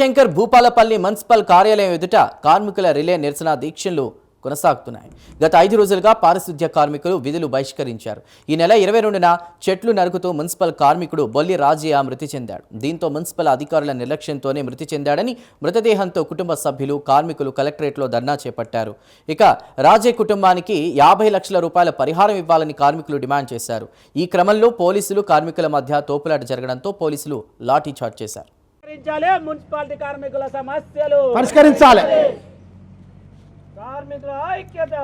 Jayashankar Bhupalpally municipal కార్యాలయం ఎదుట కార్మికుల రిలే నిరసన దీక్షలు కొనసాగుతున్నాయి. గత ఐదు రోజులుగా పారిశుద్ధ్య కార్మికులు విధులు బహిష్కరించారు. ఈ నెల ఇరవై రెండున చెట్లు నరుకుతూ మున్సిపల్ కార్మికుడు బొల్లి రాజయ్య మృతి చెందాడు. దీంతో మున్సిపల్ అధికారుల నిర్లక్ష్యంతోనే మృతి చెందాడని మృతదేహంతో కుటుంబ సభ్యులు కార్మికులు కలెక్టరేట్లో ధర్నా చేపట్టారు. ఇక రాజయ్య కుటుంబానికి యాభై లక్షల రూపాయల పరిహారం ఇవ్వాలని కార్మికులు డిమాండ్ చేశారు. ఈ క్రమంలో పోలీసులు కార్మికుల మధ్య తోపులాట జరగడంతో పోలీసులు లాఠీ చార్జ్ చేశారు. పరిష్కరించాలి. మున్సిపాలిటీ కార్మికుల సమస్యలు పరిష్కరించాలి. కార్మికుల ఐక్యత.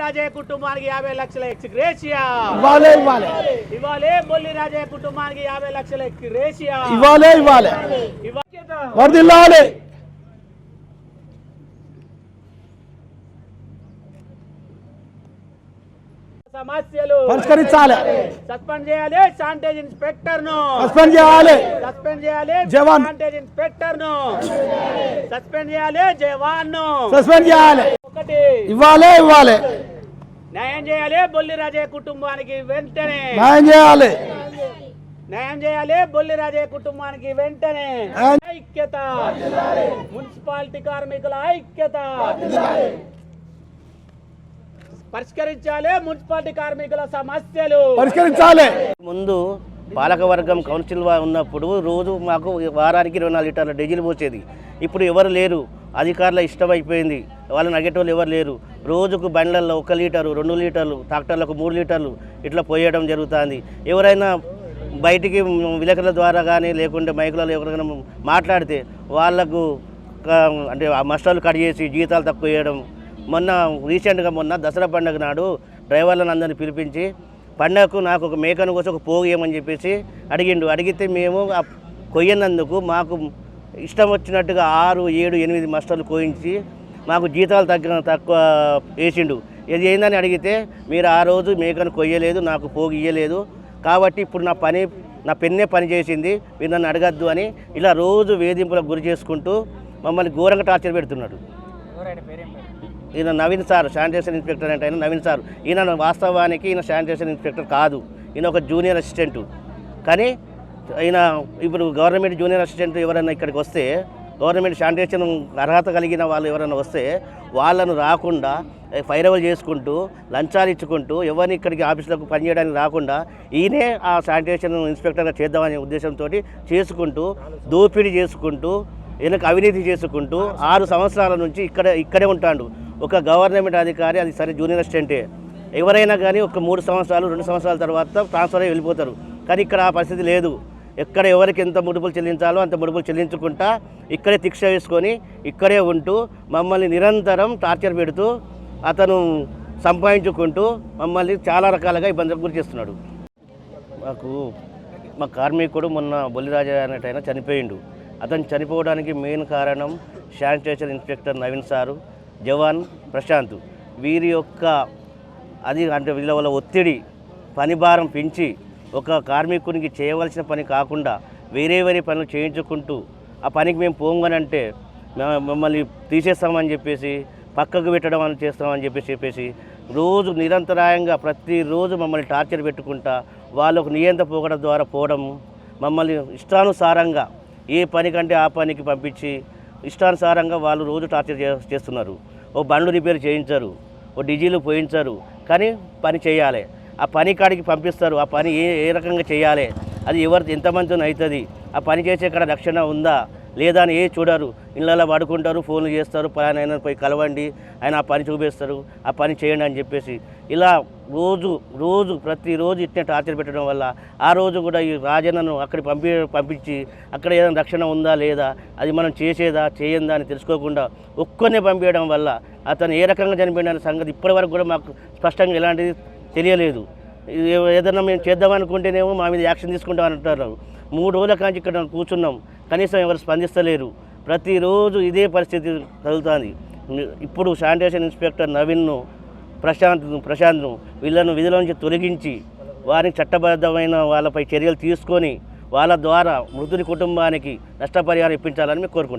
రాజయ్య కుటుంబానికి యాభై లక్షల ఎక్స్గ్రేషియా. ఇవ్వాలే ఇవ్వాలి. ఇవ్వాలి బొల్లి రాజయ్య కుటుంబానికి యాభై లక్షల ఎక్స్గ్రేషియా. ఇవ్వాలి ఇవ్వాలి. వర్దిల్లాలి సమస్యలు పరిష్కరించాలి. సస్పెండ్ చేయాలి శానిటైజ్ ఇన్స్పెక్టర్ను. సస్పెండ్ చేయాలి. సస్పెండ్ చేయాలి జవాన్. శానిటైజ్ ఇన్స్పెక్టర్ను. సస్పెండ్ చేయాలి జవాన్ను. సస్పెండ్ చేయాలి. ఒకటి. ఇవ్వాలే ఇవ్వాలి. న్యాయం చేయాలి బొల్లి రాజయ్య కుటుంబానికి వెంటనే. న్యాయం చేయాలి. న్యాయం చేయాలి బొల్లి రాజయ్య కుటుంబానికి వెంటనే. ఐక్యత. మున్సిపాలిటీ కార్మికుల ఐక్యత. పరిష్కరించాలి మున్సిపాలిటీ కార్మికుల సమస్యలు. పరిష్కరించాలి. ముందు పాలకవర్గం కౌన్సిల్ ఉన్నప్పుడు రోజు మాకు వారానికి ఇరవై నాలుగు లీటర్ల డీజిల్ పోసేది. ఇప్పుడు ఎవరు లేరు. అధికారుల ఇష్టం అయిపోయింది వాళ్ళని అడిగేటోళ్ళు ఎవరు లేరు. రోజుకు బండ్లలో ఒక లీటరు రెండు లీటర్లు ట్రాక్టర్లకు మూడు లీటర్లు ఇట్లా పోయడం జరుగుతుంది. ఎవరైనా బయటికి విలేకరుల ద్వారా కానీ లేకుంటే మైకులలో ఎవరికైనా మాట్లాడితే వాళ్ళకు అంటే ఆ మస్టాలు కట్ చేసి జీతాలు తక్కువ వేయడం మొన్న రీసెంట్గా మొన్న దసరా పండుగ నాడు డ్రైవర్లను అందరిని పిలిపించి పండగకు నాకు ఒక మేకను కోసం ఒక పోగు ఏమని చెప్పేసి అడిగిండు. అడిగితే మేము ఆ కొయ్యనందుకు మాకు ఇష్టం వచ్చినట్టుగా ఆరు ఏడు ఎనిమిది మస్టర్లు కోయించి మాకు జీతాలు తగ్గిన తక్కువ వేసిండు. ఇది ఏందని అడిగితే మీరు ఆ రోజు మేకను కొయ్యలేదు నాకు పోగు ఇయ్యలేదు. కాబట్టి ఇప్పుడు నా పని నా పెన్నే పని చేసింది. మీరు నన్ను అడగద్దు అని ఇలా రోజు వేధింపులకు గురి చేసుకుంటూ మమ్మల్ని ఘోరంగా టార్చర్ పెడుతున్నాడు. ఈయన నవీన్ సార్ శానిటేషన్ ఇన్స్పెక్టర్ అంటే ఆయన నవీన్ సార్. ఈయన వాస్తవానికి ఈయన శానిటేషన్ ఇన్స్పెక్టర్ కాదు. ఈయన ఒక జూనియర్ అసిస్టెంట్. కానీ ఈయన ఇప్పుడు గవర్నమెంట్ జూనియర్ అసిస్టెంట్ ఎవరైనా ఇక్కడికి వస్తే గవర్నమెంట్ శానిటేషన్ అర్హత కలిగిన వాళ్ళు ఎవరైనా వస్తే వాళ్ళను రాకుండా ఫైరవల్ చేసుకుంటూ లంచాలు ఇచ్చుకుంటూ ఎవరిని ఇక్కడికి ఆఫీసులకు పనిచేయడానికి రాకుండా ఈయనే ఆ శానిటేషన్ ఇన్స్పెక్టర్గా చేద్దామనే ఉద్దేశంతో చేసుకుంటూ దోపిడీ చేసుకుంటూ ఈయనకు అవినీతి చేసుకుంటూ ఆరు సంవత్సరాల నుంచి ఇక్కడ ఇక్కడే ఉంటాడు. ఒక గవర్నమెంట్ అధికారి అది సరే జూనియర్ అసిస్టెంటే. ఎవరైనా కానీ ఒక మూడు సంవత్సరాలు రెండు సంవత్సరాల తర్వాత ట్రాన్స్ఫర్ అయ్యి వెళ్ళిపోతారు. కానీ ఇక్కడ ఆ పరిస్థితి లేదు. ఎక్కడ ఎవరికి ఎంత ముడుపులు చెల్లించాలో అంత ముడుపులు చెల్లించుకుంటా ఇక్కడే తిక్ష వేసుకొని ఇక్కడే ఉంటూ మమ్మల్ని నిరంతరం టార్చర్ పెడుతూ అతను సంపాదించుకుంటూ మమ్మల్ని చాలా రకాలుగా ఇబ్బందులకు గురి చేస్తున్నాడు. మాకు మా కార్మికుడు మొన్న బొల్లిరాజా అనేటైనా చనిపోయిండు. అతను చనిపోవడానికి మెయిన్ కారణం sanitation inspector Naveen sir jawan Prashant. వీరి యొక్క అది అంటే వీళ్ళ వల్ల ఒత్తిడి పని భారం పెంచి ఒక కార్మికునికి చేయవలసిన పని కాకుండా వేరే వేరే పనులు చేయించుకుంటూ ఆ పనికి మేము పోంగనంటే మ- మమ్మల్ని తీసేస్తామని చెప్పేసి పక్కకు పెట్టడం అని చేస్తామని చెప్పేసి చెప్పేసి రోజు నిరంతరాయంగా ప్రతిరోజు మమ్మల్ని టార్చర్ పెట్టుకుంటా వాళ్ళకు నియంత్ర పోగడం ద్వారా పోవడం మమ్మల్ని ఇష్టానుసారంగా ఏ పని కంటే ఆ పనికి పంపించి ఇష్టానుసారంగా వాళ్ళు రోజు టార్చర్ చే- చేస్తున్నారు. ఓ బండ్లు రిపేర్ చేయించారు ఓ డీజిల్ పోయించారు కానీ పని చేయాలి. ఆ పని కాడికి పంపిస్తారు ఆ పని ఏ ఏ రకంగా చేయాలి? అది ఎవరు ఎంతమందితో అవుతుంది ఆ పని చేసే కాడ రక్షణ ఉందా? లేదా అని ఏ చూడరు. ఇళ్ళలో పడుకుంటారు ఫోన్లు చేస్తారు పలానా ఆయన పోయి కలవండి ఆయన ఆ పని చూపిస్తారు ఆ పని చేయండి అని చెప్పేసి ఇలా రోజు రోజు ప్రతిరోజు ఇట్నే టార్చర్ పెట్టడం వల్ల ఆ రోజు కూడా ఈ రాజన్నను అక్కడికి పంపి పంపించి అక్కడ ఏదైనా రక్షణ ఉందా లేదా అది మనం చేసేదా చేయందా అని తెలుసుకోకుండా ఒక్కరినే పంపించడం వల్ల అతను ఏ రకంగా చనిపోయిన సంగతి ఇప్పటివరకు కూడా మాకు స్పష్టంగా ఎలాంటిది తెలియలేదు. ఏదైనా మేము చేద్దామనుకుంటేనేమో మా మీద యాక్షన్ తీసుకుంటాం అంటున్నారు మూడు రోజుల కాంచి ఇక్కడ కూర్చున్నాం. కనీసం ఎవరు స్పందిస్తలేరు. ప్రతిరోజు ఇదే పరిస్థితి కలుగుతుంది. ఇప్పుడు శానిటేషన్ ఇన్స్పెక్టర్ నవీన్ను ప్రశాంత్ ప్రశాంత్ను వీళ్ళను విధుల నుంచి తొలగించి వారిని చట్టబద్ధమైన వాళ్ళపై చర్యలు తీసుకొని వాళ్ళ ద్వారా మృతుని కుటుంబానికి నష్టపరిహారం ఇప్పించాలని మేము కోరుకుంటాం